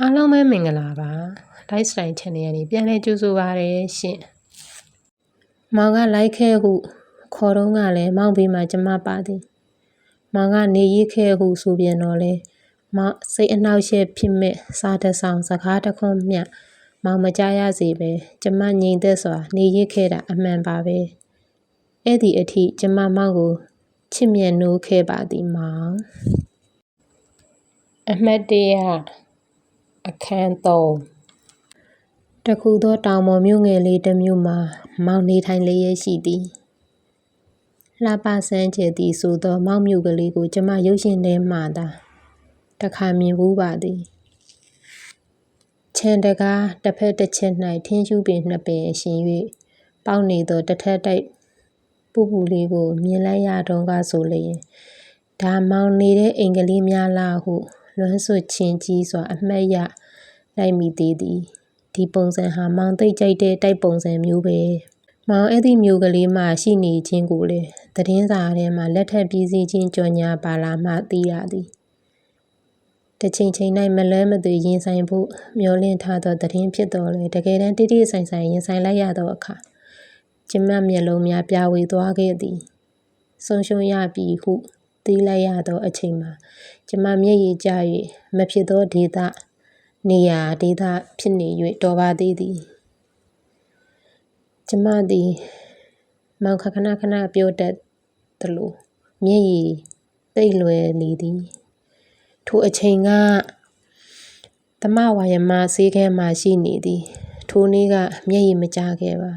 အားလုံးပဲမင်္ဂလာပါ lifestyle channel ကနေပြန်လဲကြိုဆိုပါရရှင်မောင်ကလိုက်ခဲ့ဟုခေါ်တော့ကလည်းမောင်ဘေးမှာကျမပါသည်မောင်ကနေရေးခဲ့ဟုဆိုပြန်တော့လေမောင်စိတ်အနှောက်အယှက်ဖြစ်မဲ့စားတဆောင်စကားတခွန်းမျှမောင်မကြားရစေပဲကျမငြိမ်သက်စွာ နေရခဲ့တာအမှန်ပါပဲ အဲ့ဒီအထိကျမမောင်ကိုချစ်မြတ်နိုးခဲ့ပါသည်မောင်အမှတ်တရအခန်း3တခုသောတောင်ပေါ်မြို့ငယ်လေးတစ်မြို့မှာ မောင်နေထိုင်လျက်ရှိသည်လှပဆန်းကျယ်သည်ဆိုသော မောင်မြို့ကလေးကို ကျမရုပ်ရှင်ထဲမှသာတခါမြင်ဘူးပါသည်ခြံတကားတစ်ဖက်တစ်ချက်၌ထင်းရှူပင်နှစ်ပင်အရှင်၍ပေါက်နေသောတစ်ထက်တိုက် ပူပူလေးကို မြင်လိုက်ရတော့ကဆိုလျင်ဒါမောင်နေတဲ့အိမ်ကလေးများလားဟု လွမ်းဆွချင်းကြီးစွာ အမှတ်ရလိုက်မိသေးသည်ဒီပုံစံဟာမောင်သိပ်ကြိုက်တဲ့တိုက်ပုံစံမျိုးပဲမောင်အဲ့ဒီမျိုးကလေးမှရှိနေခြင်းကိုလေသတင်းစာထဲမှာလက်ထပ်ပြီးစီချင်းကြော်ညာပါလာမှသိရသည်တစ်ချိန်ချိန်၌မလွဲမသွေရင်ဆိုင်ဖို့မျောလင့်ထားသောသတင်းဖြစ်တော်လေတကယ်တမ်းတိတိဆိုင်ဆိုင်ရင်ဆိုင်လိုက်ရသောအခါ ကျမမျက်လုံးများပြာဝေသွားခဲ့သည်ဆုံးရှုံးရပြီဟုသိလိုက်ရသောအချိန်မှာကျမမျက်ရည်ကျ၍မဖြစ်သောဒေသနေရာဒေသဖြစ်နေ၍တော်ပါသေးသည်ကျမသည်မောင်ခခဏခဏပြောတတ်သလိုမျက်ရည်တိတ်လွယ်နေသည်ထိုအချိန်ကသမဝါယမဆေးခဲမှရှိနေသည်ထိုနေ့ကမျက်ရည်မကျခဲ့ပါ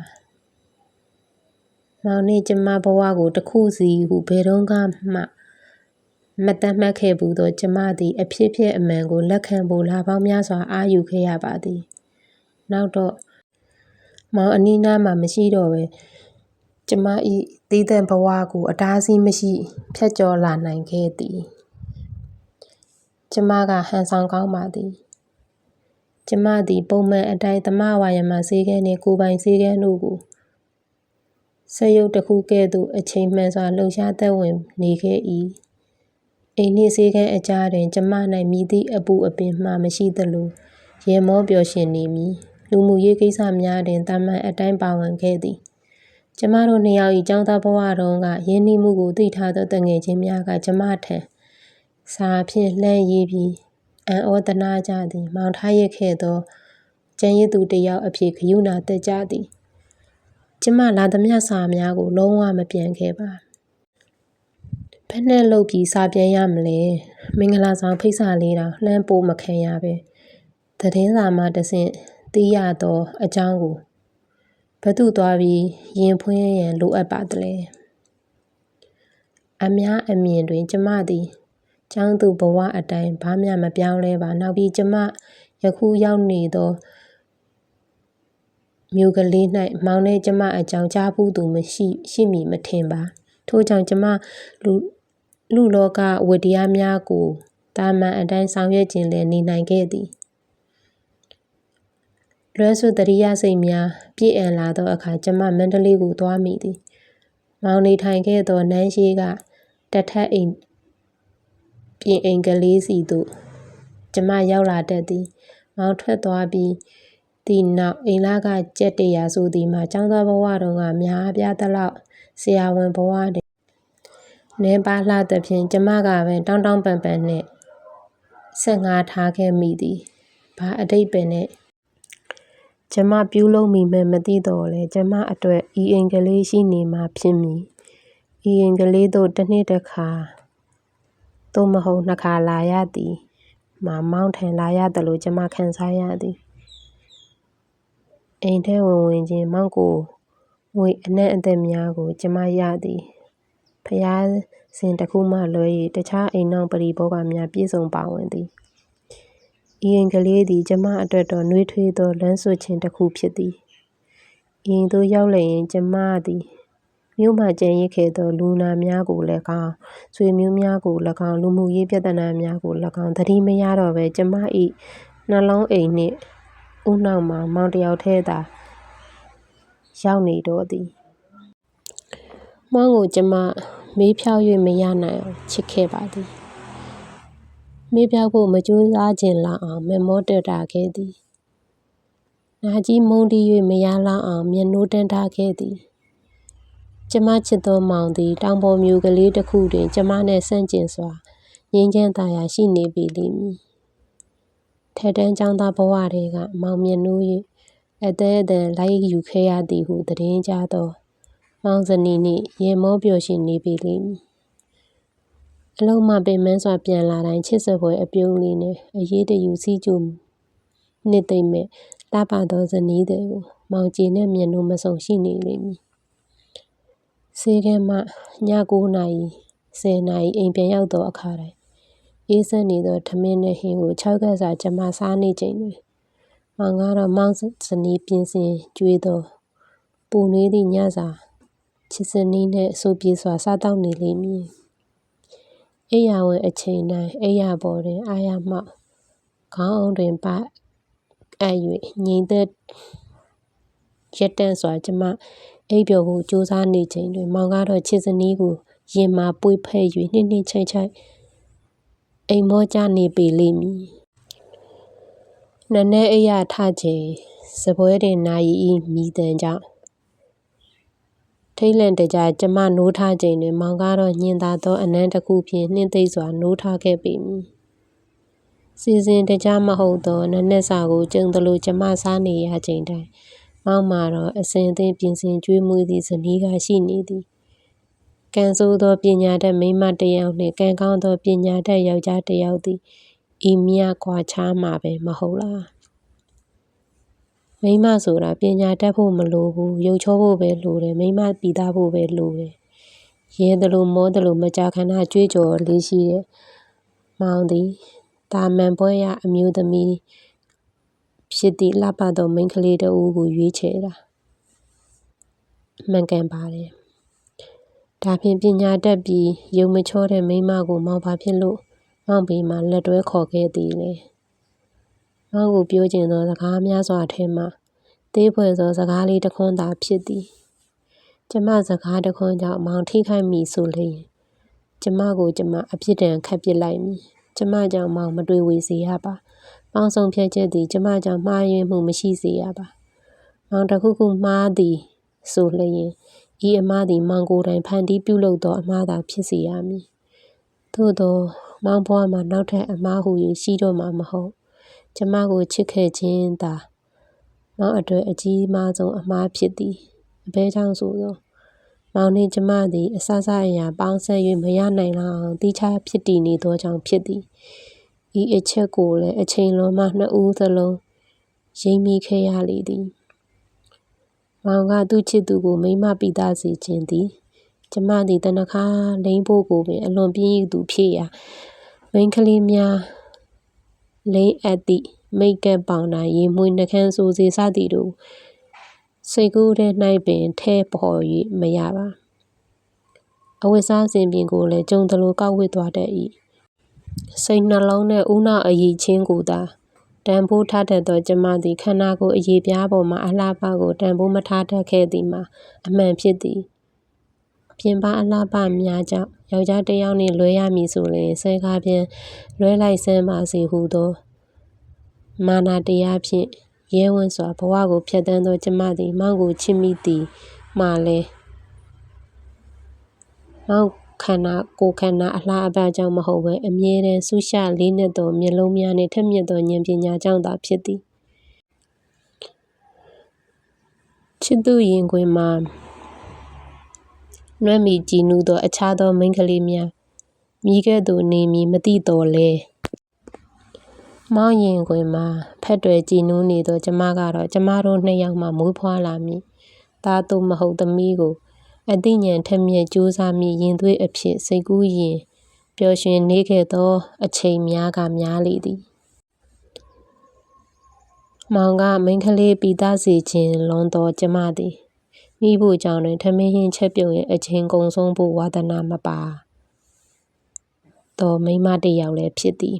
မောင်နှင့်ကျမဘဝကိုတစ်ခုစီဟုဘယ်တော့မှမတတ်မှတ်ခဲ့ဘူးသောကျမသည် အဖြစ်ဖြစ်အမှန်ကိုလက်ခံဖို့လာပေါင်းများစွာအာယူခဲ့ရပါသည်နောက်တော့မောင်အနီးနားမှာမရှိတော့ပဲကျမ၏သီးသန့်ဘဝကိုအတားအဆီးမရှိဖြတ်ကျော်လာနိုင်ခဲ့သည်ကျမကဟန်ဆောင်ကောင်းပါသည်ကျမသည်ပုံမှန်အတိုင်းသမဝါယမဈေးကဲနှင့်ကိုပိုင်ဈေးကဲတို့ကို ဆက်ရုပ်တစ်ခုကဲ့သို့အချိန်မှန်စွာလှုပ်ရှားသက်ဝင်နေခဲ့၏အိမ်နှင့်ဈေးကဲအကြားတွင် ကျမ၌မြည်သည့်အပူအပင်မှမရှိသလိုရေမောပျော်ရွှင်နေမည်လူမှုရေးကိစ္စများတွင်တာမန်အတိုင်းပါဝင်ခဲ့သည်ကျမတို့နှစ်ယောက်၏ចောင်းသားဘဝတုန်းကရင်းနှီးမှုကိုသိထားသောတငယ်ချင်းများကကျမထံစာဖြင့်လှမ်းရေးပြီးအံ့ဩသနာကြသည် မောင်ထားရခဲ့သောကျန်ရည်သူတယောက်အဖြစ်ဂယုဏတက်ကြသည် ကျမလာသမျှစာများကို လုံးဝမပြန်ခဲ့ပါဖက်နဲ့လုတ်ပြီးစာပြန်ရမလဲမင်္ဂလာဆောင်ဖိတ်စာလေးတောင်လှမ်းပို့မခံရပဲသတင်းစာမှတဆင့်သိရသောအကြောင်းကိုဘသူသွားပြီးရင်ဖွင့်ရန်လိုအပ်ပါသလဲအများအမြင်တွင် ကျမသည်ကျောင်းသူဘဝအတိုင်းဘာမှမပြောင်းလဲပါနောက်ပြီးကျမယခုရောက်နေသော မြို့ကလေး၌မောင်နဲ့ကျမအကြောင်းကြားဘူးသူမရှိရှိမည်မထင်ပါထို့ကြောင့်ကျမလူလူလောကဝတ္တရားများကိုတာမန်အတိုင်းဆောင်ရွက်ခြင်းလည်းနေနိုင်ခဲ့သည်လွမ်းဆွတရိယစိတ်များပြည့်အံလာသောအခါကျမမန္တလေးကိုသွားမိသည်မောင်နေထိုင်ခဲ့သောနန်းရှိကတထက်အိမ်ပြင်အိမ်ကလေးစီသို့ကျမရောက်လာတတ်သည် မောင်ထွက်သွားပြီး ဒီနောက်အိမ်လာကကြက်တရာဆိုသည်မှာចောင်းသားဘဝတုန်းကများပြားသလောက်ဆရာဝန်ဘဝတွင်နင်းပါလှသဖြင့်ကျမကပင်တောင်းတောင်းပန်ပန်နှင့်ဆက်ငါထားခဲ့မိသည်ဘာအတိတ်ပင်နဲ့ကျမပြုလုပ်မိမှမသိတော့လေကျမအတွက်ဤအိမ်ကလေးရှိနေမှာဖြစ်မည်ဤအိမ်ကလေးတို့တစ်နှစ်တစ်ခါသို့မဟုတ်နှစ်ခါလာရသည်မှာမောင်းထန်လာရတယ်လို့ကျမခံစားရသည် အိမ်ထဲဝင်ဝင်ချင်း မောင်ကိုငွေအနှံ့အသက်များကို ကျမရသည်ဖျားစင်တစ်ခုမှလွဲ၍တခြားအိမ်နောက်ပရိဘောဂများ ပြည့်စုံပါဝင်သည်ဤအိမ်ကလေးသည် ကျမအတွက်တော့နှွေးထွေးသော လမ်းဆွခြင်းတစ်ခုဖြစ်သည်အိမ်သို့ရောက်လျင် ကျမသည် မြို့မှကျန်ရစ်ခဲ့သော လူနာများကိုလည်းကောင်း ဆွေမျိုးများကို၎င်း လူမှုရေးပြဿနာများကို၎င်း သတိမရတော့ပဲကျမ၏နှလုံးအိမ်နှင့် ဦးနှောက်မှာ မောင်တယောက်ထဲသာ ရောက်နေတော့သည်မောင်ကို ကျမမေးဖြောက်၍မရနိုင်အောင် ချစ်ခဲ့ပါသည် မေးဖြောက်ဖို့ မကြိုးစားခြင်းလောက်အောင်မမောတတာခဲ့သည် နာကြီးမုန်းတီး၍မရလောက်အောင် မျက်နှိုးတန်းထားခဲ့သည် ကျမချစ်သောမောင်သည် တောင်ပေါ်မျိုးကလေးတစ်ခုတွင် ကျမနှင့် ဆန့်ကျင်စွာ ငြိမ်းချမ်းသာယာ ရှိနေပေလိမ့်မည် ထက်တန်းကျောင်းသားဘဝတည်းကမောင်မျက်နှိုး၍အသေးအတန် လိုက်ယူခဲ့ရသည်ဟု သတင်းကြသော မောင်ဇနီနှင့်ရေမောပျော်ရွှင်နေပေလိမ့်မည် အလုံးမပင်မန်းစွာ ပြန်လာတိုင်း ချစ်စပွဲအပြုံးလေးနဲ့ အရေးတယူစီးကြိုနှစ်သိမ့်မဲ့လှပသော ဇနီးတွေကို မောင်ကြည်နဲ့မျက်နှိုးမဆုံ ရှိနေလိမ့်မည် ဆေးကမ်းမှည9နာရီ10နာရီ အိမ်ပြန်ရောက်သောအခါတိုင်း အေးစက်နေသောထမင်းနဲ့ဟင်းကို၆ကပ်စာကျမစားနေချိန်တွင်မောင်ကတော့မောင်ဇနီးပြင်ဆင်ကျွေးသောပူနွေးသည့်ညစာချစ်စနီးနှင့်အဆိုပြေစွာစားတောက်နေလိမ့်မည်အိယာဝင်အချိန်တိုင်းအိယာပေါ်တွင်အာရမှခေါင်းအောင်တွင်ပါအပ်၍ငြိမ်သက်ရက်တန့်စွာကျမအိပ်ပျော်ဖို့ကြိုးစားနေချိန်တွင်မောင်ကတော့ချစ်စနီးကိုရင်မှာပွေဖဲ့၍နှိမ့်နှိမ့်ချိုက်ချိုက် အိမ်မောကြနေပေလိမ့်မည်နည်းနည်းအိယာထချိန်စပွဲတွင်နာရီဤမိတန်ကြောင့်ထိတ်လန့်တကြကျမနိုးထားချိန်တွင် မောင်ကတော့ညင်သာသောအနမ်းတစ်ခုဖြင့်နှင်းသိပ်စွာနိုးထားခဲ့ပေမည်စီစဉ်တကြမဟုတ်သောနနက်စာကိုကျုံသလိုကျမစားနေရချိန်တိုင်းမောင်မာတော့အစဉ်အသင့်ပြင်ဆင်ကျွေးမွေးသည့်ဇနီးကရှိနေသည် ကံဆိုးသောပညာတတ်မိန်းမတစ်ယောက်နှင့်ကံကောင်းသောပညာတတ်ယောက်ျားတစ်ယောက်သည်ဤမြကွာခြားမှာပဲမဟုတ်လားမိန်းမဆိုတာပညာတတ်ဖို့မလိုဘူးရုပ်ချောဖို့ပဲလိုတယ်မိန်းမပြီးသားဖို့ပဲလိုတယ်ရဲသလိုမောသလိုမကြာခဏကြွေးကြော်လေးရှိတဲ့မောင်သည်တာမန်ပွဲရအမျိုးသမီးဖြစ်သည့်လှပသောမိန်းကလေးတဦးကိုရွေးချယ်တာမှန်ကန်ပါတယ် ဒါဖြင့်ပညာတတ်ပြီးယုံမချောတဲ့မိန်းမကိုမောင်ပါဖြစ်လို့မောင်ဘေးမှာလက်တွဲခေါ်ခဲ့သည်လေမောင်ကိုပြောကျင်သောစကားများစွာထဲမှသေးဖွယ်သောစကားလေးတစ်ခွန်းသာဖြစ်သည်ကျမစကားတစ်ခွန်းကြောင့်မောင်ထိခိုက်မိဆိုလျင်ကျမကိုကျမအပြစ်ဒဏ်ခတ်ပစ်လိုက်မည်ကျမကြောင့်မောင်မတွေ့ဝေစေရပါပေါင်းဆုံးဖြတ်ချက်သည်ကျမကြောင့်မှားယွင်းမှုမရှိစေရပါမောင်တစ်ခုခုမှားသည်ဆိုလျင် ဤအမှားသည် မောင်ကိုယ်တိုင် ဖန်တီးပြုလုပ်သော အမှားသာ ဖြစ်စေရမည် သို့သောမောင်ဘွားမှာ နောက်ထပ် အမှားဟု၍ရှိတော့မှာမဟုတ် ကျမကို ချစ်ခဲ့ခြင်းသာ မောင်အတွက် အကြီးမားဆုံး အမှားဖြစ်သည် အဘဲကြောင့်ဆိုသောမောင်နှင့်ကျမသည်အဆဆအရာ ပေါင်းဆက်၍မရနိုင်လောက်အောင်တိချဖြစ်တည်နေသောကြောင့် ဖြစ်သည် ဤအချက်ကိုလည်း အချိန်လွန်မှ နှစ်ဦးသလုံး ရိပ်မိခဲ့ရလေသည် မောင်ကသူ့ချစ်သူကို မိမပိသားစေခြင်းသည် ကျမသည်တနခါလိမ့်ဖို့ကိုပင် အလွန်ပြင်းရသူဖြစ်ရာ မိန်းကလေးများလိမ့်အပ်သည့် မိတ်ကပ်ပေါင်တာရေမွေး နှကန်းဆိုစေ စသည်တို့စိတ်ကူးထဲ၌ပင်ထဲပေါ်၍မရပါ အဝတ်စားစဉ်ပြင်ကိုလည်း ကြုံသလို ကောက်ဝစ်သွားတတ်၏စိတ်နှလုံးနဲ့ ဦးနှောက်အယိချင်းကိုသာ တန်ဖိုးထားတတ်သော ကျမသည် ခန္ဓာကိုယ်အရေးပြားပေါ်မှ အလှပကို တန်ဖိုးမထားတတ်ခဲ့သည်မှာ အမှန်ဖြစ်သည် ပြင်ပအလှပများကြောင့် ယောက်ျားတစ်ယောက်နှင့် လွဲရမည်ဆိုလျှင်ဆဲကားပြန်လွဲလိုက်စမ်းပါစေဟုသော မာနာတရားဖြင့် ရဲဝံ့စွာ ဘဝကိုဖျက်ဆီးသော ကျမသည် မောင်ကိုချစ်မိသည်မှလည်း မောင် ခန္ဓာကိုယ်ခန္ဓာအလှအပကြောင့်မဟုတ်ဘဲအမြဲတမ်းဆူရှလေးနက်သောမျက်လုံးများနှင့်ထက်မြက်သောဉာဏ်ပညာကြောင့်သာဖြစ်သည်ချစ်သူရင်ခွင်မှာနှွမ်းမီကြည်နူးသော အခြားသောမိန်းကလေးများမိကဲ့သို့နေမည်မသိတော်လဲမောင်ရင်ခွင်မှာဖက်တွေကြည်နူးနေသောကျမကတော့ကျမတို့နှစ်ယောက်မှမွေးဖွားလာမည်သားသို့မဟုတ်သမီးကို အသိဉာဏ်ထက်မြက်ကြိုးစားမိရင်သွေးအဖြစ်စိတ်ကူးရင်ပျော်ရွှင်နေခဲ့သော အချိန်များကများလေသည်မောင်ကမိန်းကလေးပြီးသားစေခြင်းလွန်သောကျမသည်မိဖို့ကြောင့်တွင်ထမင်းဟင်းချက်ပြုတ်ရင်အချိန်ကုန်ဆုံးဖို့ဝါသနာမပါသောမိန်းမတစ်ယောက်လည်းဖြစ်သည်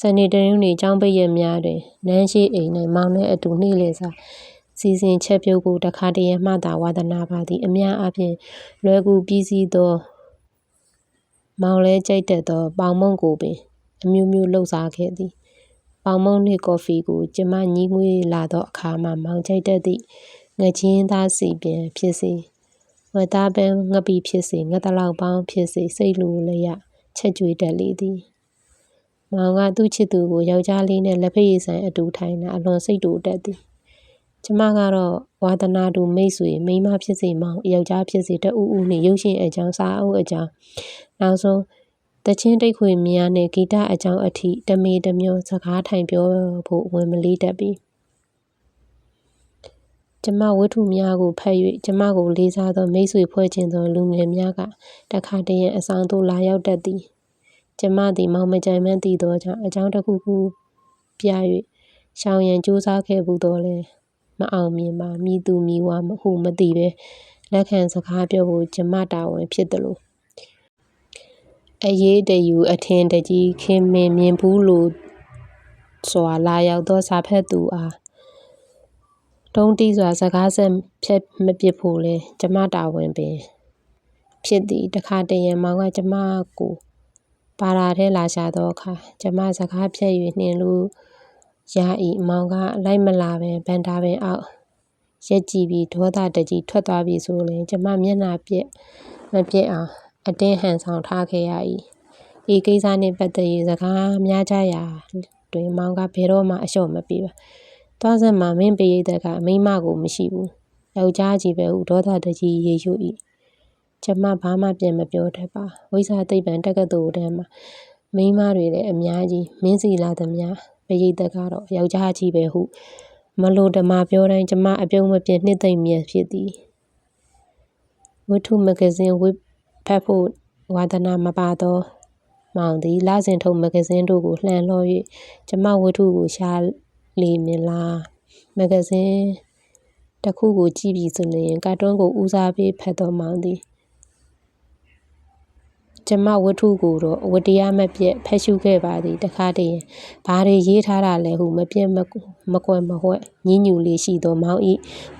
စနေတနင်္ဂနွေကျောင်းပိတ်ရက်များတွင်နန်းရှိအိမ်၌မောင်နှင့်အတူနေ့လည်စာ စီစဉ်ချက်ပြုတ်ဖို့တခါတရံမှသာဝါသနာပါသည် အများအားဖြင့်လွယ်ကူပြီးစီးသော မောင်လဲကြိတ်တတ်သော ပေါင်မုံကိုပင် အမျိုးမျိုးလှုပ်ရှားခဲ့သည်ပေါင်မုံနှင့်ကော်ဖီကိုကျမညီးငွေလာသောအခါမှမောင်ကြိတ်တတ်သည့်ငချင်းသားစီပြန်ဖြစ်စေဝတ်သားပန်းငပိဖြစ်စေငတ်တလောက်ပေါင်းဖြစ်စေစိတ်လိုလျက်ချက်ကြွေတတ်လေသည်မောင်ကသူ့ချစ်သူကိုယောက်ျားလေးနဲ့လက်ဖက်ရည်ဆိုင်အတူထိုင်တာအလွန်စိတ်တူတတ်သည် ကျမကတော့ဝါသနာတူမိတ်ဆွေမိန်းမဖြစ်စေမောင်ယောက်ျားဖြစ်စေတအူးအူးနဲ့ရုပ်ရှင်အကြောင်းစာအုပ်အကြောင်းနောက်ဆုံးတချင်းတိတ်ခွေများနဲ့ဂီတအကြောင်းအထိတမေတမျောစကားထိုင်ပြောဖို့ဝင်မလေးတတ်ပြီကျမဝတ္ထုများကိုဖတ်၍ကျမကိုလေးစားသောမိတ်ဆွေဖွဲ့ခြင်းသောလူငယ်များကတခါတရံအဆောင်သို့လာရောက်တတ်သည်ကျမသည်မောင်မကြိုင်မှန်းသိသောကြောင့်အကြောင်းတစ်ခုခုပြ၍ရှောင်ရန်ကြိုးစားခဲ့ဘူးတော့လဲ မအောင်မြင်ပါမိသူမိဝါမဟုမသိပဲလက်ခံစကားပြောဖို့ကျမတာဝန်ဖြစ်တယ်လို့အရေးတယူအထင်တကြီးခင်မင်မြင်ဘူးလို့စွာလာရောက်သောစာဖက်သူအားတုံးတီးစွာစကားဆက်ဖြတ်မပစ်ဖို့လဲကျမတာဝန်ပင် ဖြစ်သည်တခါတရံမောင်ကကျမကိုပါရာထဲလာရှာသောအခါကျမစကားဖြတ်၍နှင်လို့ ရ၏မောင်က လိုက်မလာပဲဗန်တာပင်အောက်ရက်ကြည့်ပြီး ဒေါသတကြီး ထွက်သွားပြီဆိုရင် ကျမမျက်နှာပြက်မပြက်အောင် အတင်းဟန်ဆောင်ထားခဲ့ရ၏ဤကိစ္စနှင့်ပတ်သက်၍စကားများကြရာတွင် မောင်က ဘယ်တော့မှ အလျှော့မပေးပါ သွားစမှာ မင်းပရိသတ်က မိမကို မရှိဘူး ယောက်ျားကြီးပဲဟု ဒေါသတကြီးရေရွ၏ကျမဘာမှ ပြန်မပြောတတ်ပါ ဝိဇာသိပ္ပံတက္ကသိုလ်တန်းမှာ မိန်းမတွေလည်း အများကြီး မင်းစီလာသမျှ ပရိသတ်ကတော့ယောက်ျားကြီးပဲဟု မလို့ဓမ္မပြောတိုင်းကျမအပြုံးမပြင်းနှစ်သိမ့်မြတ်ဖြစ်သည်ဝတ္ထုမဂဇင်းဝစ်ဖတ်ဖို့ဝါဒနာမပါသောမောင်သည်လစဉ်ထုတ်မဂဇင်းတို့ကိုလှန်လော၍ကျမဝတ္ထုကိုရှာလေမလားမဂဇင်းတစ်ခုကိုကြည့်ပြီးဆိုရင်ကာတွန်းကိုဦးစားပေးဖတ်တော်မောင်သည် ကျမဝတ္ထုကိုတော့ဝတ္တရားမပြတ်ဖတ်ရှုခဲ့ပါသည်တခါတည်းဘာတွေရေးထားတာလဲဟုမပြတ်မမကွယ်မဝှက်ညညူလေးရှိသောမောင်ဤ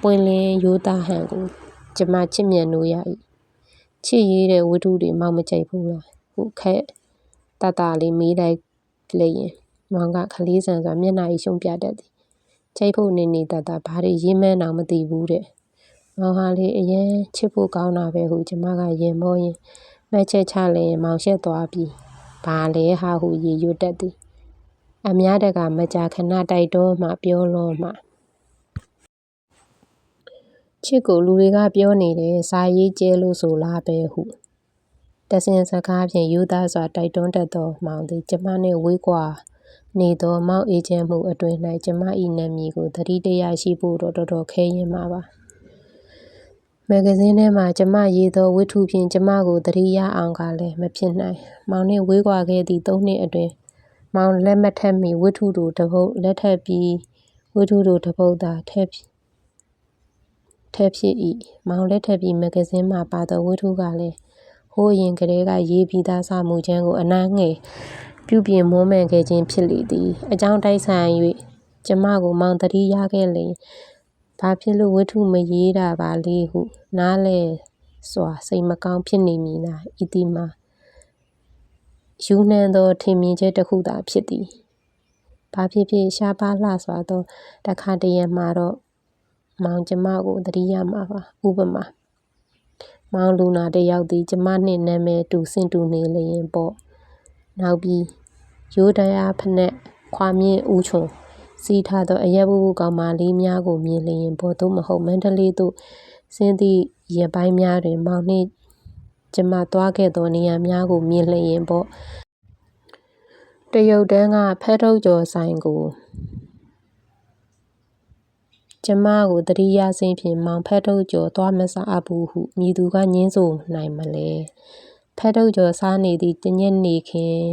ပွင့်လင်းရိုးသားဟန်ကိုကျမချစ်မြတ်နိုးရ၏ချစ်ရေးတဲ့ဝတ္ထုတွေမောင်မကြိုက်ဘူးလားဟုခက်တတလေးမေးလိုက်လေရင်မောင်ကခလေးဆန်စွာမျက်နှာကြီးရှုံပြတတ်သည်ချိတ်ဖို့နေနေတတဘာတွေရေးမှန်းတော့မသိဘူးတဲ့မောင်ဟာလေအရင်ချစ်ဖို့ကောင်းတာပဲဟုကျမကရင်မောရင် မှတ်ချက်ချလျင်မောင်ရှက်သွားပြီးဘာလဲဟာဟုရေရွတ်တတ်သည်အများတကမကြာခဏတိုက်တော့မှပြောလို့မှချစ်ကိုလူတွေကပြောနေတယ်စာရေးကျဲလို့ဆိုလားပဲဟုတဆင်စကားဖြင့်ယူသားစွာတိုက်တွန်းတတ်သောမောင်သည်ကျမနှင့်ဝေးကွာနေသောမောင်အေးချမ်းမှုအတွင်၌ကျမ၏နာမည်ကိုသတိတရားရှိဖို့တော့တော်တော်ခဲရင်မှာပါ မဂ္ဂဇင်းထဲမှာ ကျမရေးသောဝတ္ထုဖြင့် ကျမကို သတိရအောင်ကလည်း မဖြစ်နိုင် မောင်နှင့်ဝေးကွာခဲ့သည့် သုံးနှစ်အတွင်း မောင်လက်မထက်မီဝတ္ထုတို့တပုတ်လက်ထပ်ပြီး ဝတ္ထုတို့တပုတ်သာထက်ထက်ဖြစ်၏မောင်လက်ထပ်ပြီး မဂ္ဂဇင်းမှာပါသော ဝတ္ထုကလည်း ဟိုးရင်ကလေးက ရေးပြီးသား စာမှုချမ်းကို အနားငယ်ပြုပြင်မွမ်းမံခဲ့ခြင်း ဖြစ်လေသည် အကြောင်းတိုက်ဆိုင်၍ကျမကို မောင်တတိရခဲ့လေဘာဖြစ်လို့ ဝတ္ထုမရေးတာပါလေဟု နားလဲစွာ စိတ်မကောင်းဖြစ်နေမည်လားဤသည်မှာ ယူနှံသော ထင်မြင်ချက်တစ်ခုသာဖြစ်သည်ဘာဖြစ်ဖြစ် ရှားပါလှစွာသော တခါတရံမှာတော့ မောင်ကျမကိုတတိယမှာပါ ဥပမာ မောင်လူနာတယောက်သည် ကျမနှင့် နာမည်တူ ဆင့်တူနေလျင်ပေါ့ နောက်ပြီး ရိုးတရားဖက် ခွာမြင့်ဦးချုံ စီးထားသော အရက်ဘူးဘူးကောင်မလေးများကို မြင်လျင်ပေါ်သို့မဟုတ် မန္တလေးသို့ ဆင်းသည့်ရပိုင်းများတွင် မောင်နှင့်ကျမသွားခဲ့သောနေရာများကို မြင်လျင်ပေါ့တရုတ်တန်းကဖက်ထုတ်ကျော်ဆိုင်ကိုကျမကိုတတိယဆင်းဖြင့်မောင်ဖက်ထုတ်ကျော်သွားမစားအပ်ဘူးဟုမြည်သူကညင်းဆိုနိုင်မလဲဖက်ထုတ်ကျော်စားနေသည့်တညက်နေခင်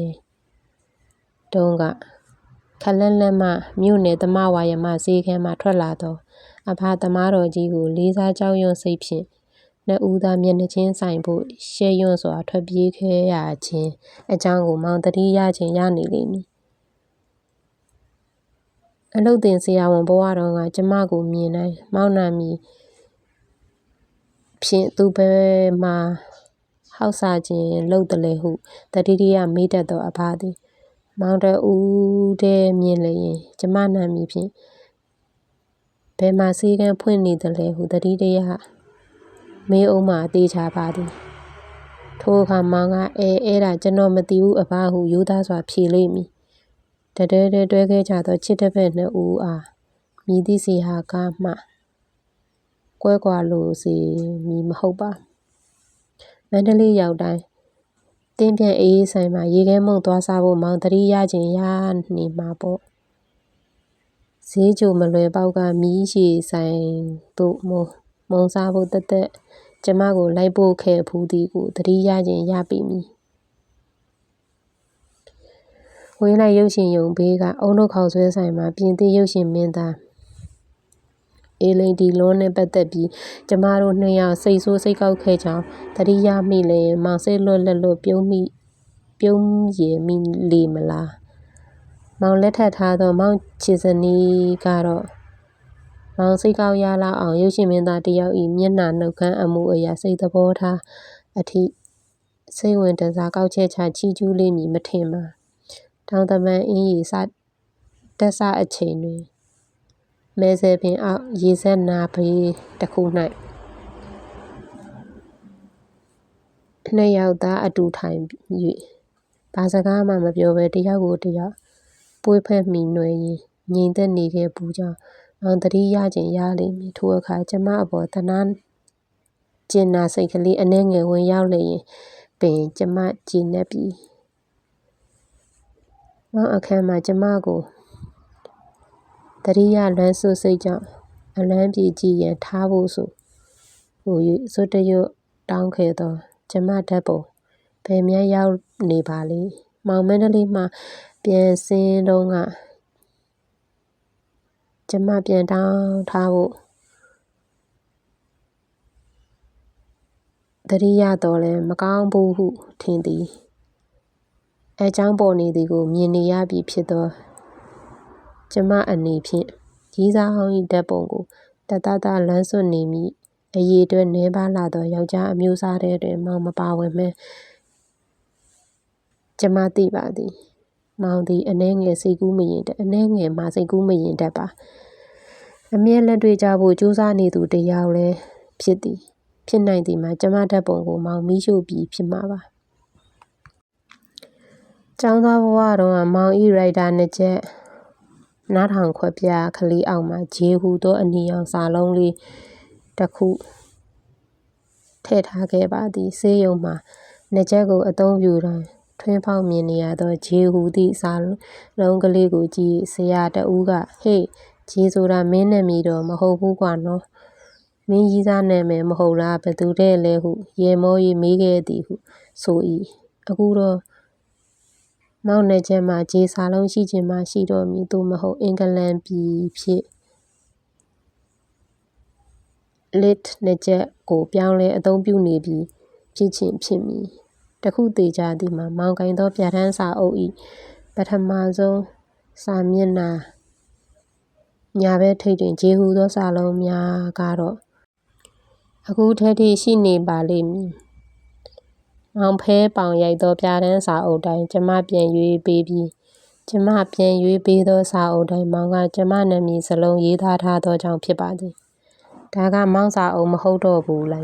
တုန်းကခလန်းလန်းမှမြို့နယ်သမဝါယမဈေးခန်းမှထွက်လာသော အဖသမားတော်ကြီးကို လေးစားကြောက်ရွံ့စိတ်ဖြင့် နှစ်ဦးသားမျက်နှာချင်းဆိုင်ဖို့ ရှဲရွံ့စွာ ထွက်ပြေးခဲ့ရခြင်းအကြောင်းကို မောင်တတိယချင်းရနေလိမ့်မည် အလုတ်တင်ဆရာဝန်ဘဝတော်ကကျမကိုမြင်တိုင်း မောင်းနာမီဖြင့် သူဘယ်မှာ ဟောက်စာခြင်းလှုပ်တယ်လေဟုတတိတရမေးတတ်သော အဖသည် မောင်တဦးတည်းမြင်လျင် ကျမနာမည်ဖြင့် ဘယ်မှာစီကံဖွင့်နေတယ်လဲဟုတတိတရမေးအောင်မှအသေးချပါသည်ထိုအခါမောင်ကအဲအဲ့ဒါကျွန်တော်မသိဘူးအဖဟုရိုးသားစွာဖြေလိမ့်မည်တတဲတဲတွဲခဲ့ကြသောချစ်တစ်ဖက်နှစ်ဦးအားမြည်သည့်စီဟာကားမှကွဲကွာလို့စီမည်မဟုတ်ပါမန္တလေးရောက်တိုင်းတင်းပြန့်အေးဆိုင်မှာရေခဲမုံသွားစားဖို့မောင်တရီရခြင်းရနေမှာပေါ့ ဈေးကြိုမလွယ်ပေါက်ကမီးရှည်ဆိုင်တို့မုံမုံစားဖို့တက်တက်ကျမကိုလိုက်ပို့ခဲ့ဖူးသည်ကိုတတိရခြင်းရပြီမည်ဝင်းလိုက်ရုပ်ရှင်ယုံဘေးကအုံတို့ခေါဆွဲဆိုင်မှာပြင်သစ်ရုပ်ရှင်မင်းသားအေလိန်ဒီလွန်းနဲ့ပတ်သက်ပြီးကျမတို့နှစ်ယောက်စိတ်ဆိုးစိတ်ကောက်ခဲ့ကြောင်းတတိယမိလျင်မောင်စိတ်လွတ်လက်လွတ်ပြုံးမိပြုံးရည်မိလေမလား မောင်လက်ထပ်ထားသော မောင်ချစ်စနီးကတော့ မောင်စိတ်ကောက်ရလောက်အောင် ရုပ်ရှင်မင်းသားတယောက်ဤမျက်နှာနှုတ်ခမ်းအမှုအရာ စိတ်သဘောထားအထိ စိတ်ဝင်တစား ကောက်ချက်ချ ချီကျူးလိမ့်မည် မထင်ပါ တောင်တမန်အင်းရီစတက်ဆအချိန်တွင်မဲဆယ်ပင်အောက် ရေစက်နာဘေးတစ်ခု၌နှစ်ယောက်သား အတူထိုင်၍ဘာစကားမှ မပြောဘဲတယောက်ကိုတယောက် ပွေးဖက်မိနွယ်ရင်ငြိမ်သက်နေခဲ့ဘူးကြောင်းမောင်တတိရခြင်းရလိမ့်မည် ထိုအခါ ကျမအပေါ်တနာကျင်နာစိတ်ကလေး အနှဲငယ် ဝင်ရောက်လျင်ပင် ကျမကြည်နေပြီမောင်အခန်းမှာ ကျမကိုတတိယလွမ်းဆွစိတ်ကြောင့် အလန်းပြေကြည့်ရန် ထားဖို့ဆိုဟို၍စွတ်တရွတ်တောင်းခဲ့သော ကျမဓာတ်ပုံ ဘယ်များရောက်နေပါလိမော င်မန္တလေးမှ ပြန်စင်းတော့ကကျမ ပြန်တောင်းထားဖို့တတိယတော်လည်း မကောင်းဘူးဟု ထင်သည်အဲကြောင့်ပေါ်နေသည်ကို မြင်နေရပြီဖြစ်သော ကျမအနေဖြင့်ကြီးစားဟောင်း၏ဓာတ်ပုံကိုတတတလမ်းစွတ်နေမိအရေးအတွက်နှဲပါလာသော ယောက်ျားအမျိုးအစားတဲ့တွင် မောင်မပါဝင်မှ ကျမသိပါသည်မောင်သည်အနှဲငယ်စိတ်ကူးမရင်တဲ့အနှဲငယ်မှစိတ်ကူးမရင်တတ်ပါအမြဲလက်တွေ့ကြဖို့ကြိုးစားနေသူတယောက်လည်းဖြစ်သည် ဖြစ်နိုင်သည်မှာကျမဓာတ်ပုံကိုမောင်မီးရှို့ပြီးဖြစ်မှာပါကျောင်းသားဘဝတုန်းကမောင်ဤရိုက်တာနှစ်ချက်နားထောင်ခွက်ပြကလေးအောက်မှာဂျေဟူသောအနီရောင်စာလုံးလေးတစ်ခုထည့်ထားခဲ့ပါသည်ဆေးရုံမှာနှစ်ချက်ကိုအသုံးပြုတိုင်း ထွင်းဖောက်မြင်နေရသောဂျေဟူသည့်စာလုံးကလေးကိုကြည့်ဆရာတဦးကဟေ့ဂျေဆိုတာမင်းနာမည်တော့မဟုတ်ဘူးကွာနော်မင်းကြီးစားနာမည်မဟုတ်လားဘသူတဲ့လဲဟုရေမောရေးမေးခဲ့သည်ဟုဆို၏အခုတော့မောင်နှချက်မှဂျေစာလုံးရှိခြင်းမှရှိတော့မည်သို့မဟုတ်အင်္ဂလန်ပြည်ဖြစ် lit နှစ်ချက်ကိုပြောင်းလဲအသုံးပြုနေပြီးဖြစ်ခြင်းဖြစ်မည် တခုသေးကြသည်မှာ မောင်ကင်သောပြဋ္ဌာန်းစာအုပ်၏ပထမဆုံးစာမျက်နှာ ညာဘက်ထိပ်တွင်ဂျေဟူသောစာလုံးများကတော့ အခုထက်ထိ ရှိနေပါလိမ့်မည် မောင်ဖဲပေါင်ရိုက်သော ပြတန်းစာအုပ်တိုင်း ကျမပြန်ရွေးပေးပြီး ကျမပြန်ရွေးပေးသော စာအုပ်တိုင်း မောင်က ကျမနာမည်စလုံး ရေးသားထားသောကြောင့် ဖြစ်ပါသည် ဒါက မောင်စာအုပ် မဟုတ်တော့ဘူးလေ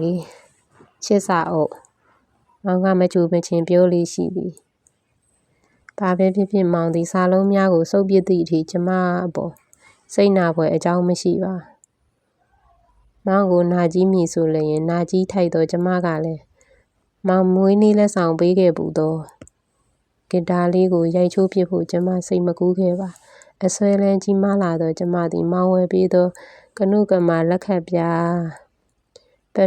ချစ်စာအုပ် မောင်ကမချူမချင်းပြောလေးရှိသည်ဘာပဲဖြစ်ဖြစ်မောင်သည်စာလုံးများကိုစုပ်ပစ်သည့်အထိကျမအပေါ်စိတ်နာဖွယ်အကြောင်းမရှိပါမောင်ကိုနာကြီးမိဆိုလျင်နာကြီးထိုက်တော့ကျမကလည်းမောင်မွေးနေ့လက်ဆောင်ပေးခဲ့ဘူးတော့ဂီတာလေးကိုရိုက်ချိုးပစ်ဖို့ကျမစိတ်မကူးခဲ့ပါအဆွဲလန်းကြီးမားလာတော့ကျမသည်မောင်ဝယ်ပေးသောကနုကမာလက်ခတ်ပြားပ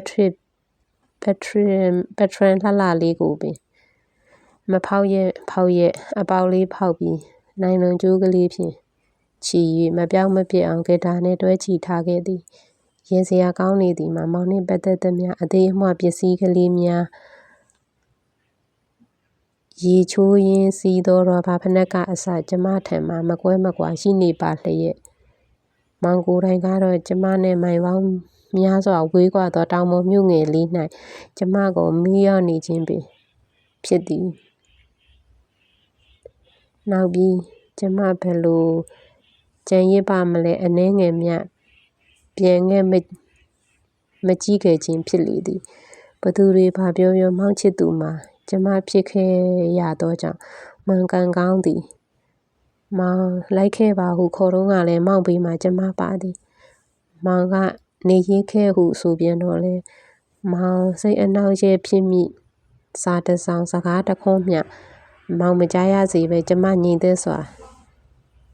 က်ထရစ်ပက်ထရန်ပက်ထရန်လှလှလေးကိုပင်မဖောက်ရဲ့ဖောက်ရဲ့အပေါက်လေးဖောက်ပြီးနိုင်လွန်ကျိုးကလေးဖြင့်ချီ၍မပြောင်းမပြစ်အောင်ဂီတာနှင့်တွဲချီထားခဲ့သည်ရင်စရာကောင်းနေသည်မှာမောင်နှင့်ပတ်သက်သမျှအသေးအမွှပစ္စည်းကလေးများရေချိုးရင်းစီးသောရာဘာဖနက်ကအစကျမထံမှမကွဲမကွာရှိနေပါလျက်မောင်ကိုယ်တိုင်ကတော့ကျမနှင့်မိုင်ပေါင်း များစွာဝေးကွာသောတောင်ပေါ်မြို့ငယ်လေး၌ကျမကိုမီးလျော့နေခြင်းပင်ဖြစ်သည်။နောက်ပြီးကျမဘယ်လိုကျန်ရစ်ပါမလဲအနည်းငယ်မျှပြန်ငှက်မကြည့်ခဲ့ခြင်းဖြစ်လေသည်။ဘယ်သူတွေဘာပြောပြောမောင်ချစ်သူမှာကျမဖြစ်ခဲ့ရသောကြောင့်မှန်ကန်ကောင်းသည်။မောင်လိုက်ခဲ့ပါဟုခေါ်တုန်းကလည်းမောင်ဘေးမှာကျမပါသည်။မောင်က နေရေးခဲ့ဟုဆိုပြန်တော့လဲမောင်စိတ်အနှောင့်အယှက်ဖြစ်မိစာတစ်စောင်စကားတစ်ခွန်းမျှမောင်မကြားရစေပဲကျမငြိမ်သက်စွာ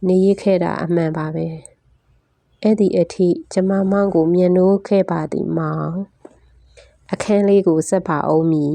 နေရခဲ့တာအမှန်ပါပဲအဲ့ဒီအထိကျမမောင်ကိုမြန်နိုးခဲ့ပါသည်မောင်အခန်းလေးကိုဆက်ပါအောင်မည်